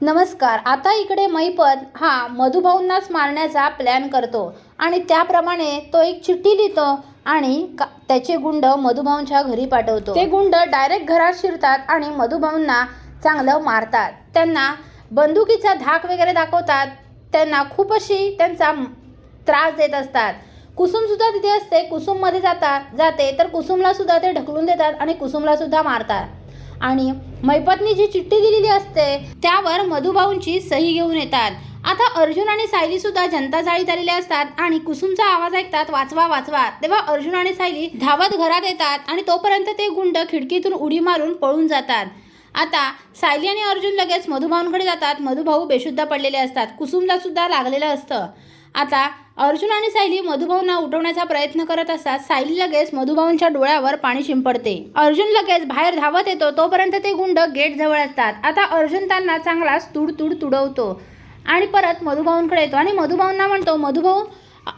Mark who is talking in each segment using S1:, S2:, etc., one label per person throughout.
S1: नमस्कार आता इकडे मैपत हा मधुभाऊंनाच मारण्याचा प्लॅन करतो. आणि त्याप्रमाणे तो एक चिठ्ठी लिहितो आणि का- त्याचे गुंड मधुभाऊंच्या घरी पाठवतो. ते गुंड डायरेक्ट घरात शिरतात आणि मधुभाऊंना चांगलं मारतात. त्यांना बंदुकीचा धाक वगैरे दाखवतात. त्यांना खूप अशी त्यांचा त्रास देत असतात. कुसुमसुद्धा तिथे असते. कुसुममध्ये जातात जाते. तर कुसुमला सुद्धा ते ढकलून देतात आणि कुसुमला सुद्धा मारतात. आणि मैपतनी जी चिठ्ठी दिलेली असते त्यावर मधुभाऊंची सही घेऊन येतात. आता अर्जुन आणि सायली सुद्धा जनता जाळीत आलेले असतात आणि कुसुमचा आवाज ऐकतात वाचवा वाचवा. तेव्हा अर्जुन आणि सायली धावत घरात येतात आणि तोपर्यंत ते गुंड खिडकीतून उडी मारून पळून जातात. आता सायली आणि अर्जुन लगेच मधुभाऊंकडे जातात. मधुभाऊ बेशुद्ध पडलेले असतात. कुसुमला सुद्धा लागलेलं असतं. आता अर्जुन आणि सायली मधुभाऊंना उठवण्याचा प्रयत्न करत असतात. सायली लगेच मधुभाऊंच्या डोळ्यावर पाणी शिंपडते. अर्जुन लगेच बाहेर धावत येतो. तोपर्यंत ते गुंड गेट जवळ असतात. आता अर्जुन त्यांना चांगलाच तुड तुड तुडवतो. आणि परत मधुभाऊंकडे येतो. आणि मधुभाऊंना म्हणतो मधुभाऊ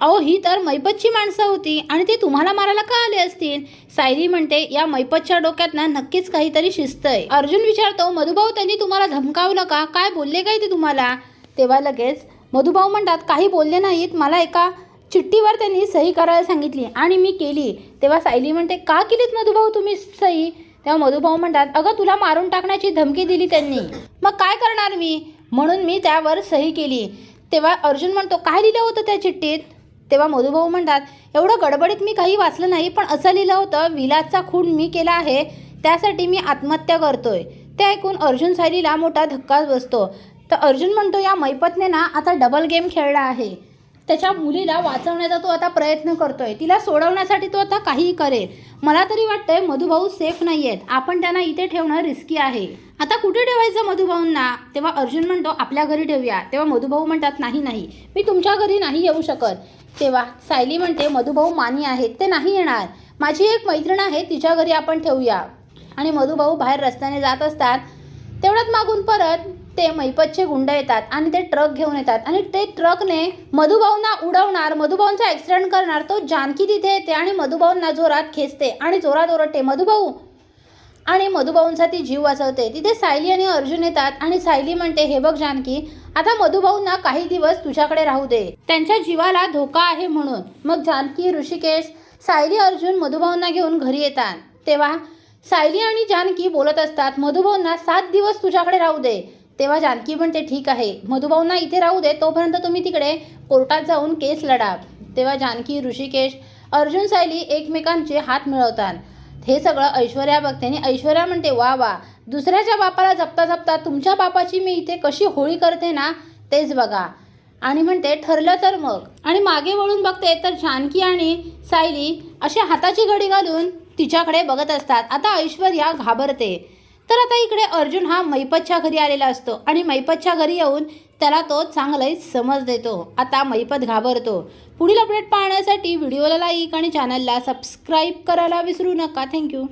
S1: अहो ही तर मैपतची माणसं होती आणि ती तुम्हाला मारायला का आले असतील? सायली म्हणते या मैपतच्या डोक्यात ना नक्कीच काहीतरी शिस्त आहे अर्जुन विचारतो मधुभाऊ त्यांनी तुम्हाला धमकावलं का? काय बोलले काय ते तुम्हाला? तेव्हा लगेच मधुभाऊ म्हणतात काही बोलले नाहीत. मला एका चिठ्ठीवर त्यांनी सही करायला सांगितली आणि मी केली. तेव्हा सायली म्हणते का केलीत मधुभाऊ तुम्ही सही? तेव्हा मधुभाऊ म्हणतात अगं तुला मारून टाकण्याची धमकी दिली त्यांनी. मग काय करणार मी? म्हणून मी त्यावर सही केली. तेव्हा अर्जुन म्हणतो काय लिहिलं होतं त्या चिठ्ठीत? तेव्हा मधुभाऊ म्हणतात एवढं गडबडीत मी काही वाचलं नाही पण असं लिहिलं होतं विलासचा खून मी केला आहे त्यासाठी मी आत्महत्या करतोय. ते ऐकून अर्जुन सायलीला मोठा धक्काच बसतो. तर अर्जुन म्हणतो या मैपतने ना आता डबल गेम खेळला आहे. त्याच्या मुलीला वाचवण्याचा तो आता प्रयत्न करतोय. तिला सोडवण्यासाठी तो आता काहीही करेल. मला तरी वाटतंय मधुभाऊ सेफ नाही आहेत आपण त्यांना इथे ठेवणं रिस्की आहे. आता कुठे ठेवायचं मधुभाऊंना? तेव्हा अर्जुन म्हणतो आपल्या घरी ठेवूया. तेव्हा मधुभाऊ म्हणतात नाही नाही. मी तुमच्या घरी नाही येऊ शकत. तेव्हा सायली म्हणते मधुभाऊ मानी आहेत. ते नाही येणार. माझी एक मैत्रीण आहे. तिच्या घरी आपण ठेवूया. आणि मधुभाऊ बाहेर रस्त्याने जात असतात. तेवढ्यात मागून परत ते मैपतचे गुंड येतात आणि ते ट्रक घेऊन येतात. आणि ते ट्रकने मधुभाऊंना उडवणार मधुभाऊंचा ॲक्सिडेंट करणार तो जानकी तिथे येते आणि मधुभाऊंना जोरात खेचते आणि जोरात ओरडते मधुभाऊ आणि मधुभाऊंचा ती जीव वाचवते. तिथे सायली आणि अर्जुन येतात आणि सायली म्हणते हे बघ जानकी आता मधुभाऊंना काही दिवस तुझ्याकडे राहू दे. त्यांच्या जीवाला धोका आहे म्हणून. मग जानकी ऋषिकेश सायली अर्जुन मधुभाऊंना घेऊन घरी येतात. तेव्हा सायली आणि जानकी बोलत असतात मधुभाऊंना सात दिवस तुझ्याकडे राहू दे. तेव्हा जानकी म्हणते ठीक आहे मधुभाऊंना इथे राहू दे तोपर्यंत तुम्ही तिकडे कोर्टात जाऊन केस लढा. तेव्हा जानकी ऋषिकेश अर्जुन सायली एकमेकांचे हात मिळवतात. हे सगळं ऐश्वर्या बघते आणि ऐश्वर्या म्हणते वा वा दुसऱ्याच्या बापाला जपता जपता तुमच्या बापाची मी इथे कशी होळी करते ना तेच बघा. आणि म्हणते ठरलं तर मग. आणि मागे वळून बघते तर जानकी आणि सायली अशी हाताची घडी घालून तिच्याकडे बघत असतात. आता ऐश्वर्या घाबरते. तर आता इकडे अर्जुन हा मैपतच्या घरी आलेला असतो आणि मैपतच्या घरी येऊन त्याला तो चांगलाच समज देतो. आता मैपत घाबरतो. पुढील अपडेट पाहण्यासाठी व्हिडिओला लाईक आणि चॅनलला सबस्क्राईब करायला विसरू नका. थँक्यू